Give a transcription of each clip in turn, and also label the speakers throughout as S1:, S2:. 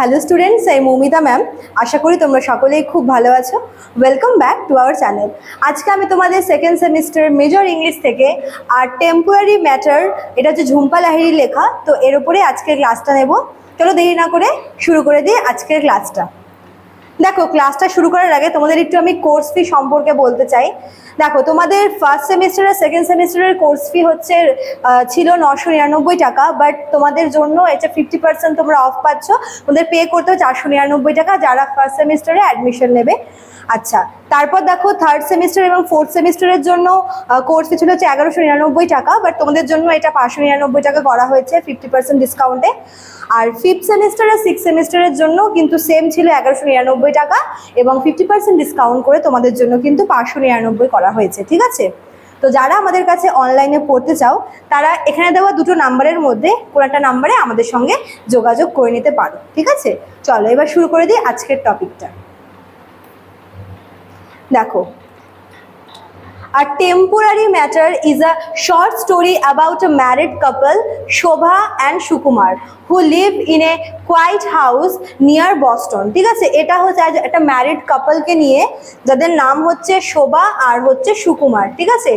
S1: Hello students এই Moumita ma'am আশা করি তোমরা সকলেই খুব ভালো আছো। Welcome back to our channel আজকে আমি তোমাদের সেকেন্ড সেমিস্টার মেজর ইংলিশ থেকে আর টেম্পোরারি ম্যাটার এটা হচ্ছে ঝুম্পা লাহিড়ির লেখা, তো এর উপরে আজকের ক্লাসটা নেব। চলো দেরি না করে শুরু করে দিই আজকের ক্লাসটা দেখো ক্লাসটা শুরু করার আগে তোমাদের একটু আমি কোর্স ফি সম্পর্কে বলতে চাই। দেখো, তোমাদের ফার্স্ট সেমিস্টার আর সেকেন্ড সেমিস্টারের কোর্স ফি হচ্ছে ছিল নশো নিরানব্বই টাকা বাট তোমাদের জন্য এটা ফিফটি পার্সেন্ট তোমরা অফ পাচ্ছ। তোমাদের পে করতে হবে চারশো নিরানব্বই টাকা, যারা ফার্স্ট সেমিস্টারে অ্যাডমিশন নেবে। আচ্ছা তারপর দেখো থার্ড সেমিস্টার এবং ফোর্থ সেমিস্টারের জন্য কোর্স ফি ছিল হচ্ছে এগারোশো নিরানব্বই টাকা বাট তোমাদের জন্য এটা পাঁচশো নিরানব্বই টাকা করা হয়েছে ফিফটি পার্সেন্ট ডিসকাউন্টে আর ফিফথ সেমিস্টার আর সিক্স সেমিস্টারের জন্য কিন্তু সেম ছিল এগারোশো নিরানব্বই টাকা এবং ফিফটি পার্সেন্ট ডিসকাউন্ট করে তোমাদের জন্য কিন্তু পাঁচশো নিরানব্বই করা হয়েছে ঠিক আছে? তো যারা আমাদের কাছে অনলাইনে পড়তে চাও তারা এখানে দেওয়া দুটো নাম্বারের মধ্যে কোনো একটা নাম্বারে আমাদের সঙ্গে যোগাযোগ করে নিতে পারো ঠিক আছে? চলো এবার শুরু করে দিই আজকের টপিকটা। দেখো A temporary matter is a short story about a married couple, Shobha and Shukumar, who live in a quiet house near Boston ঠিক আছে? এটা হচ্ছে একটা ম্যারিড কাপলকে নিয়ে, যাদের নাম হচ্ছে শোভা আর হচ্ছে সুকুমার, ঠিক আছে?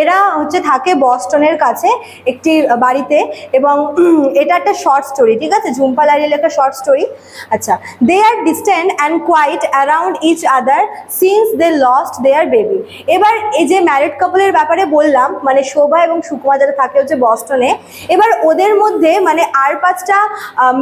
S1: এরা হচ্ছে থাকে বস্টনের কাছে একটি বাড়িতে এবং এটা একটা শর্ট স্টোরি ঠিক আছে? ঝুম্পা লাইয়ের লেখা শর্ট স্টোরি আচ্ছা they are distant and quiet around each other since they lost their baby এবার এই যে ম্যারিড কাপলের ব্যাপারে বললাম মানে শোভা এবং সুকুমার যারা থাকে হচ্ছে বস্টনে, এবার ওদের মধ্যে মানে আর পাঁচটা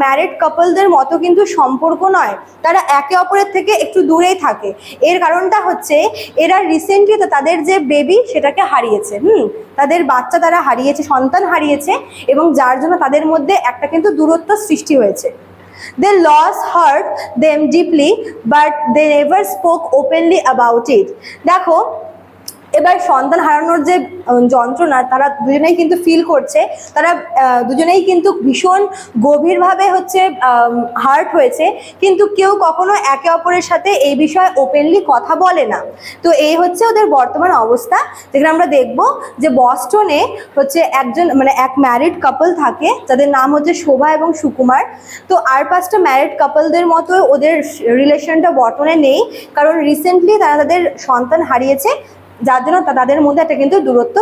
S1: ম্যারিড কাপলদের মতো কিন্তু সম্পর্ক নয়। তারা একে অপরের থেকে একটু দূরেই থাকে। এর কারণটা হচ্ছে এরা রিসেন্টলি তো তাদের যে বেবি সেটাকে হারিয়েছে হুম? তাদের বাচ্চা তারা হারিয়েছে সন্তান হারিয়েছে এবং যার জন্য তাদের মধ্যে একটা কিন্তু দূরত্ব সৃষ্টি হয়েছে। They lost hurt them deeply, but they never spoke openly about it. দেখো এবার সন্তান হারানোর যে যন্ত্রণা তারা দুজনেই কিন্তু ফিল করছে। তারা দুজনেই কিন্তু ভীষণ গভীরভাবে হচ্ছে হার্ট হয়েছে। কিন্তু কেউ কখনো একে অপরের সাথে এই বিষয়ে ওপেনলি কথা বলে না। তো এই হচ্ছে ওদের বর্তমান অবস্থা। যেখানে আমরা দেখব যে বস্টনে হচ্ছে একজন মানে এক ম্যারিড কাপল থাকে, যাদের নাম হচ্ছে শোভা এবং সুকুমার। তো আর পাঁচটা ম্যারিড কাপলদের মতো ওদের রিলেশনটা বর্তমানে নেই। কারণ রিসেন্টলি তারা তাদের সন্তান হারিয়েছে। যার জন্য তাদের মধ্যে একটা কিন্তু দূরত্ব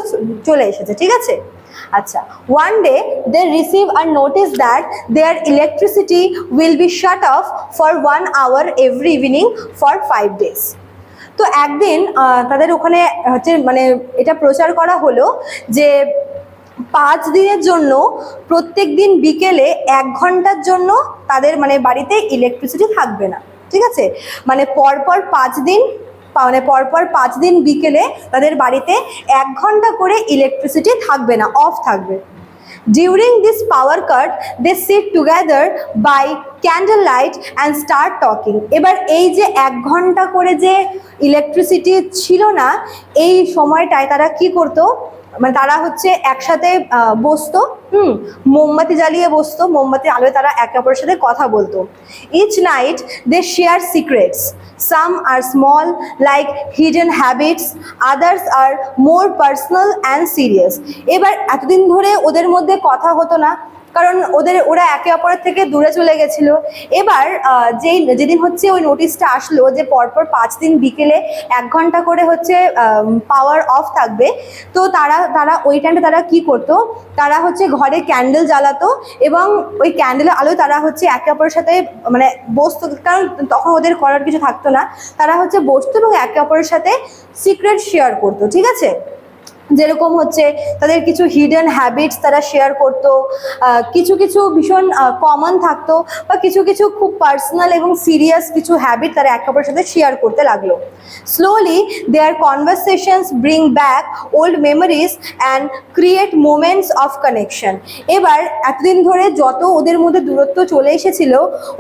S1: চলে এসেছে, ঠিক আছে? আচ্ছা one day they receive a notice that their electricity will be shut off for one hour every evening for five days তো একদিন তাদের ওখানে হচ্ছে মানে এটা প্রচার করা হলো যে পাঁচ দিনের জন্য প্রত্যেক দিন বিকেলে এক ঘণ্টার জন্য তাদের মানে বাড়িতে ইলেকট্রিসিটি থাকবে না, ঠিক আছে? মানে পরপর পাঁচ দিন মানে পরপর পাঁচ দিন বিকেলে তাদের বাড়িতে এক ঘণ্টা করে ইলেকট্রিসিটি থাকবে না অফ থাকবে। During this power cut they sit together by candle light and start talking এবার এই যে এক ঘণ্টা করে যে ইলেকট্রিসিটি ছিল না, এই সময়টায় তারা কি করতো? মানে তারা হচ্ছে একসাথে বসতো, হুম, মোমবাতি জ্বালিয়ে বসতো মোমবাতি আলোয় তারা একে অপরের সাথে কথা বলতো। Each night they share secrets some are small like hidden habits others are more personal and serious এবার এতদিন ধরে ওদের মধ্যে কথা হতো না কারণ ওদের, ওরা একে অপরের থেকে দূরে চলে গেছিল। এবার যেই, যেদিন হচ্ছে ওই নোটিশটা আসলো যে পরপর পাঁচ দিন বিকেলে এক ঘণ্টা করে হচ্ছে পাওয়ার অফ থাকবে, তো তারা তারা ওই টাইমটা তারা কি করতো? তারা হচ্ছে ঘরে ক্যান্ডেল জ্বালাতো এবং ওই ক্যান্ডেলের আলোয় তারা হচ্ছে একে অপরের সাথে মানে বসতো, কারণ তখন ওদের করার কিছু থাকতো না। তারা হচ্ছে বসতো এবং একে অপরের সাথে সিক্রেট শেয়ার করতো, ঠিক আছে? যেরকম হচ্ছে তাদের কিছু হিডেন হ্যাবিটস তারা শেয়ার করতো কিছু কিছু ভীষণ কমন থাকতো বা কিছু কিছু খুব পার্সোনাল এবং সিরিয়াস কিছু হ্যাবিট তারা একে অপরের সাথে শেয়ার করতে লাগল। Slowly their conversations bring back old memories and create moments of connection এবার, এতদিন ধরে যত ওদের মধ্যে দূরত্ব চলে এসেছিল,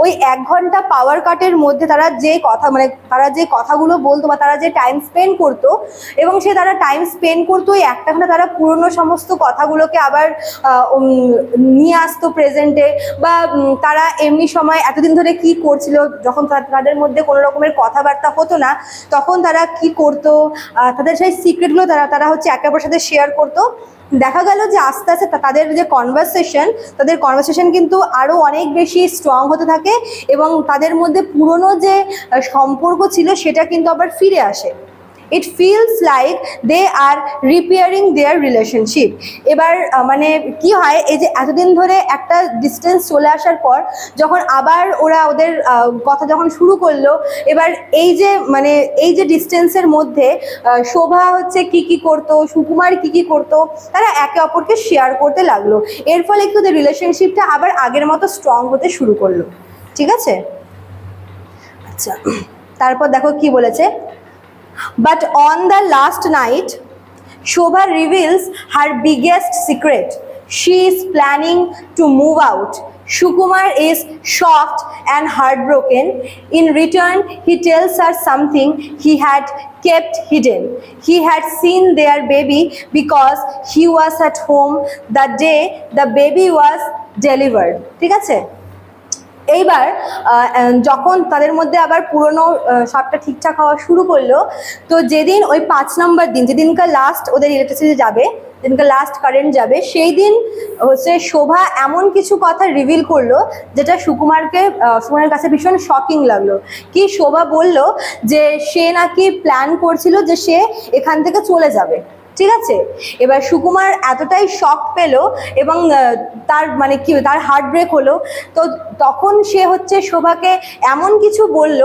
S1: ওই এক ঘণ্টা পাওয়ার কাটের মধ্যে তারা যে কথা মানে তারা যে কথাগুলো বলতো বা তারা যে টাইম স্পেন্ড করতো এবং সে তারা টাইম স্পেন্ড করতো ওই একটা তারা পুরনো সমস্ত কথাগুলোকে আবার নিয়ে আসতো প্রেজেন্টে বা তারা এমনি সময় এতদিন ধরে কি করছিল, যখন তাদের মধ্যে কোনো রকমের কথাবার্তা হতো না, তখন তারা কি করতো তাদের সেই সিক্রেটগুলো তারা তারা হচ্ছে একে অপরের সাথে শেয়ার করতো। দেখা গেল যে আস্তে আস্তে তাদের যে কনভারসেশন তাদের কনভারসেশন কিন্তু আরও অনেক বেশি স্ট্রং হতে থাকে এবং তাদের মধ্যে পুরনো যে সম্পর্ক ছিল সেটা কিন্তু আবার ফিরে আসে। It feels like they are repairing their relationship এবার মানে কি হয়, এই যে এতদিন ধরে একটা ডিস্টেন্স চলে আসার পর, যখন আবার ওরা ওদের কথা যখন শুরু করল, এবার এই যে মানে এই যে ডিস্টেন্সের মধ্যে শোভা হচ্ছে কি কি করতো, সুকুমার কি কি করতো, তারা একে অপরকে শেয়ার করতে লাগল। এর ফলে একটু ওদের রিলেশনশিপটা আবার আগের মতো স্ট্রং হতে শুরু করল। ঠিক আছে? আচ্ছা তারপর দেখো কি বলেছে। But on the last night, Shobha reveals her biggest secret. She is planning to move out. Shukumar is shocked and heartbroken. In return, he tells her something he had kept hidden. He had seen their baby because he was at home the day the baby was delivered. ঠিক আছে এইবার যখন তাদের মধ্যে আবার পুরনো সবটা ঠিকঠাক হওয়া শুরু করল, তো যেদিন ওই পাঁচ নম্বর দিন, যেদিনকার লাস্ট ওদের ইলেকট্রিসিটি যাবে, যেদিনকার লাস্ট কারেন্ট যাবে, সেই দিন হচ্ছে শোভা এমন কিছু কথা রিভিল করল, যেটা সুকুমারকে সুকুমারের কাছে ভীষণ শকিং লাগল। কি শোভা বলল যে সে নাকি প্ল্যান করছিল যে সে এখান থেকে চলে যাবে। ঠিক আছে? এবার সুকুমার এতটাই শক পেল এবং তার মানে কি, তার হার্ট ব্রেক হলো। তো তখন সে হচ্ছে শোভাকে এমন কিছু বলল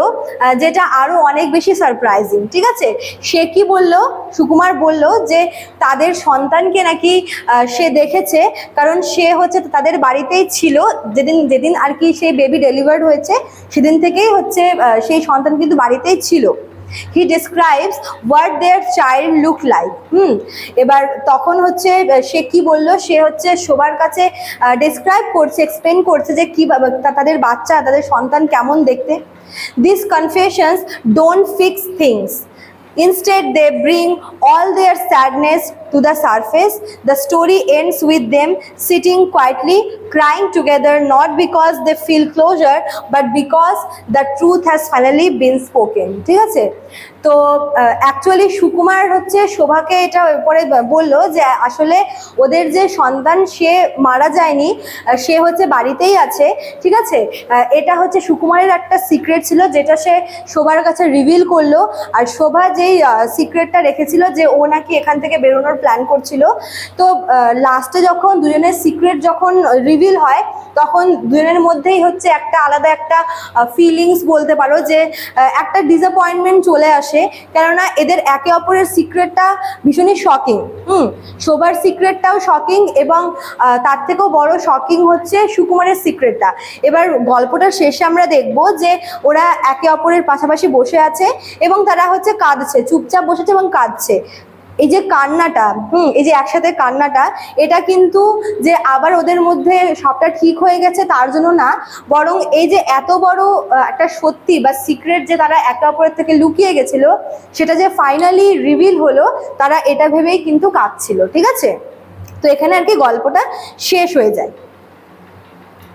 S1: যেটা আরও অনেক বেশি সারপ্রাইজিং ঠিক আছে? সে কি বলল? সুকুমার বলল যে তাদের সন্তানকে নাকি সে দেখেছে, কারণ সে হচ্ছে তাদের বাড়িতেই ছিল। যেদিন যেদিন আর কি সেই বেবি ডেলিভার্ড হয়েছে, সেদিন থেকেই হচ্ছে সেই সন্তান কিন্তু বাড়িতেই ছিল। He describes what their child look like hmm, এবার তখন হচ্ছে সে কি বলল? সে হচ্ছে সবার কাছে ডিসক্রাইব করছে এক্সপ্লেন করছে যে কী তাদের বাচ্চা, তাদের সন্তান কেমন দেখতে? This confessions don't fix things instead they bring all their sadness to the surface. The story ends with them sitting quietly, crying together, not because they feel closure, but because the truth has finally been spoken. ঠিক আছে তো actually Sukumar হচ্ছে শোভাকে এটা পরে বলল যে আসলে ওদের যে সন্তান সে মারা যায়নি সে হচ্ছে বাড়িতেই আছে ঠিক আছে এটা হচ্ছে সুকুমারের একটা সিক্রেট ছিল যেটা সে শোভার কাছে রিভিল করল আর শোভা যেই সিক্রেটটা রেখেছিল যে ও নাকি এখান থেকে বেরোনোর প্ল্যান করছিল। তো লাস্টে যখন দুজনের সিক্রেট যখন রিভিল হয়, তখন দুজনের মধ্যেই হচ্ছে একটা আলাদা একটা ফিলিংস বলতে পারো যে একটা ডিসঅ্যাপয়েন্টমেন্ট চলে আসে। কেননা এদের একে অপরের সিক্রেটটা ভীষণই শকিং হুম? শোভার সিক্রেটটাও শকিং এবং তার থেকেও বড় শকিং হচ্ছে সুকুমারের সিক্রেটটা এবার গল্পটার শেষে আমরা দেখব যে, ওরা একে অপরের পাশাপাশি বসে আছে এবং তারা হচ্ছে কাঁদছে, চুপচাপ বসেছে এবং কাঁদছে। এই যে কান্নাটা, হুম, এই যে একসাথে কান্নাটা, এটা কিন্তু যে আবার ওদের মধ্যে সবটা ঠিক হয়ে গেছে তার জন্য না, বরং এই যে এত বড় একটা সত্যি বা সিক্রেট যে তারা একে অপরের থেকে লুকিয়ে গেছিল, সেটা যে ফাইনালি রিভিল হলো, তারা এটা ভেবেই কিন্তু কাঁদছিল, ঠিক আছে? তো এখানে আর কি গল্পটা শেষ হয়ে যায়।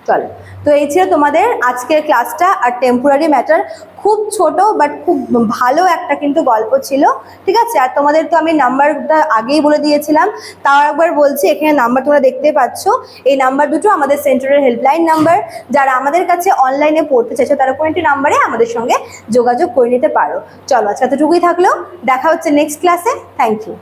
S1: চলো। তো এই ছিল তোমাদের আজকের ক্লাসটা আর টেম্পোরারি ম্যাটার খুব ছোট বাট খুব ভালো একটা কিন্তু গল্প ছিল, ঠিক আছে? আর তোমাদের তো আমি নাম্বারটা আগেই বলে দিয়েছিলাম। তাও একবার বলছি, এখানে নাম্বার তোমরা দেখতে পাচ্ছ। এই নাম্বার দুটো আমাদের সেন্টারের হেল্পলাইন নাম্বার। যারা আমাদের কাছে অনলাইনে পড়তে চাইছো, তারা কোনো একটি নাম্বারে আমাদের সঙ্গে যোগাযোগ করে নিতে পারো। চলো, আজকে এতটুকুই থাকল। দেখা হচ্ছে নেক্সট ক্লাসে থ্যাংক ইউ